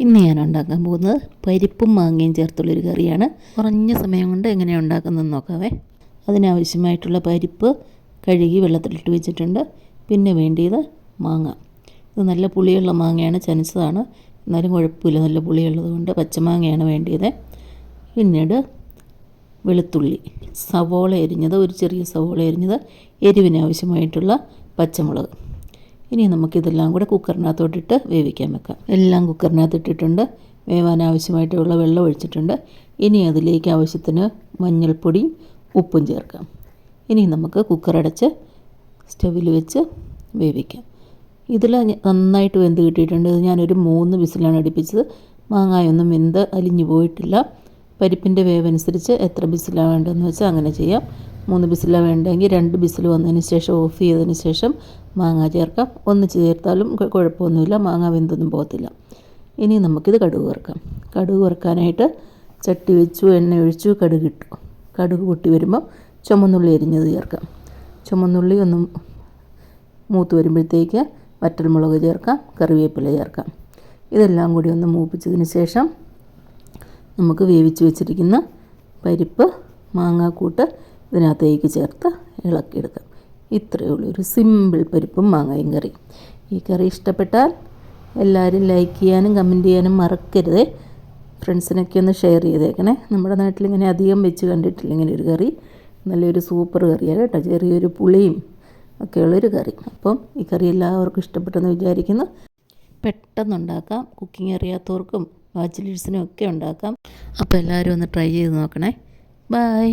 ഇന്ന് ഞാൻ ഉണ്ടാക്കാൻ പോകുന്നത് പരിപ്പും മാങ്ങയും ചേർത്തുള്ളൊരു കറിയാണ്. കുറഞ്ഞ സമയം കൊണ്ട് എങ്ങനെയാണ് ഉണ്ടാക്കുന്നതെന്ന് നോക്കാവേ. അതിനാവശ്യമായിട്ടുള്ള പരിപ്പ് കഴുകി വെള്ളത്തിലിട്ട് വെച്ചിട്ടുണ്ട്. പിന്നെ വേണ്ടിയത് മാങ്ങ. ഇത് നല്ല പുളിയുള്ള മാങ്ങയാണ് ചനച്ചതാണ്. എന്നാലും കുഴപ്പമില്ല നല്ല പുളിയുള്ളത് കൊണ്ട് പച്ചമാങ്ങയാണ് വേണ്ടിയത്. പിന്നീട് വെളുത്തുള്ളി. സവോള എരിഞ്ഞത് ഒരു ചെറിയ സവോള എരിഞ്ഞത് എരിവിനാവശ്യമായിട്ടുള്ള പച്ചമുളക്. ഇനി നമുക്കിതെല്ലാം കൂടെ കുക്കറിനകത്തോട്ടിട്ട് വേവിക്കാൻ വെക്കാം. എല്ലാം കുക്കറിനകത്ത് ഇട്ടിട്ടുണ്ട് വേവാൻ ആവശ്യമായിട്ടുള്ള വെള്ളം ഒഴിച്ചിട്ടുണ്ട്. ഇനി അതിലേക്ക് ആവശ്യത്തിന് മഞ്ഞൾപ്പൊടിയും ഉപ്പും ചേർക്കാം. ഇനി നമുക്ക് കുക്കറടച്ച് സ്റ്റവിൽ വെച്ച് വേവിക്കാം. ഇതിൽ നന്നായിട്ട് വെന്ത് കിട്ടിയിട്ടുണ്ട്. ഇത് ഞാനൊരു മൂന്ന് വിസിലാണ് അടുപ്പിച്ചത്. മാങ്ങായൊന്നും വെന്ത് അലിഞ്ഞു പോയിട്ടില്ല. പരിപ്പിന്റെ വേവനുസരിച്ച് എത്ര ബിസിലാണ് വേണ്ടതെന്ന് വെച്ചാൽ അങ്ങനെ ചെയ്യാം. മൂന്ന് ബിസിലാണ് വേണ്ടെങ്കിൽ രണ്ട് ബിസിൽ വന്നതിന് ശേഷം ഓഫ് ചെയ്തതിന് ശേഷം മാങ്ങ ചേർക്കാം. ഒന്ന് ചേർത്താലും കുഴ- കുഴപ്പമൊന്നുമില്ല. മാങ്ങ വെന്തൊന്നും പോകത്തില്ല. ഇനി നമുക്കിത് കടുക് വറുക്കാം. കടുക് വറുക്കാനായിട്ട് ചട്ടി വെച്ചു എണ്ണ ഒഴിച്ചു കടുക് ഇട്ടു. കടുക് പൊട്ടി വരുമ്പോൾ ചുമന്നുള്ളി എരിഞ്ഞത് ചേർക്കാം. ചുമന്നുള്ളി ഒന്ന് മൂത്ത് വരുമ്പോഴത്തേക്ക് വറ്റൽമുളക് ചേർക്കാം കറിവേപ്പില ചേർക്കാം. ഇതെല്ലാം കൂടി ഒന്ന് മൂപ്പിച്ചതിന് ശേഷം നമുക്ക് വേവിച്ച് വെച്ചിരിക്കുന്ന പരിപ്പ് മാങ്ങാക്കൂട്ട് ഇതിനകത്തേക്ക് ചേർത്ത് ഇളക്കിയെടുക്കാം. ഇത്രയേ ഉള്ളൂ. ഒരു സിമ്പിൾ പരിപ്പും മാങ്ങയും കറി. ഈ കറി ഇഷ്ടപ്പെട്ടാൽ എല്ലാവരും ലൈക്ക് ചെയ്യാനും കമന്റ് ചെയ്യാനും മറക്കരുതേ. ഫ്രണ്ട്സിനൊക്കെ ഒന്ന് ഷെയർ ചെയ്തേക്കണേ. നമ്മുടെ നാട്ടിലിങ്ങനെ അധികം വെച്ച് കണ്ടിട്ടില്ല ഇങ്ങനെ ഒരു കറി. നല്ലൊരു സൂപ്പർ കറിയാണ് കേട്ടോ. ചെറിയൊരു പുളിയും ഒക്കെയുള്ളൊരു കറി. അപ്പം ഈ കറി എല്ലാവർക്കും ഇഷ്ടപ്പെട്ടെന്ന് വിചാരിക്കുന്നു. പെട്ടെന്നുണ്ടാക്കാം. കുക്കിംഗ് അറിയാത്തവർക്കും ബാച്ചിലേഴ്സിനും ഒക്കെ ഉണ്ടാക്കാം. അപ്പോൾ എല്ലാവരും ഒന്ന് ട്രൈ ചെയ്ത് നോക്കണേ. ബായ്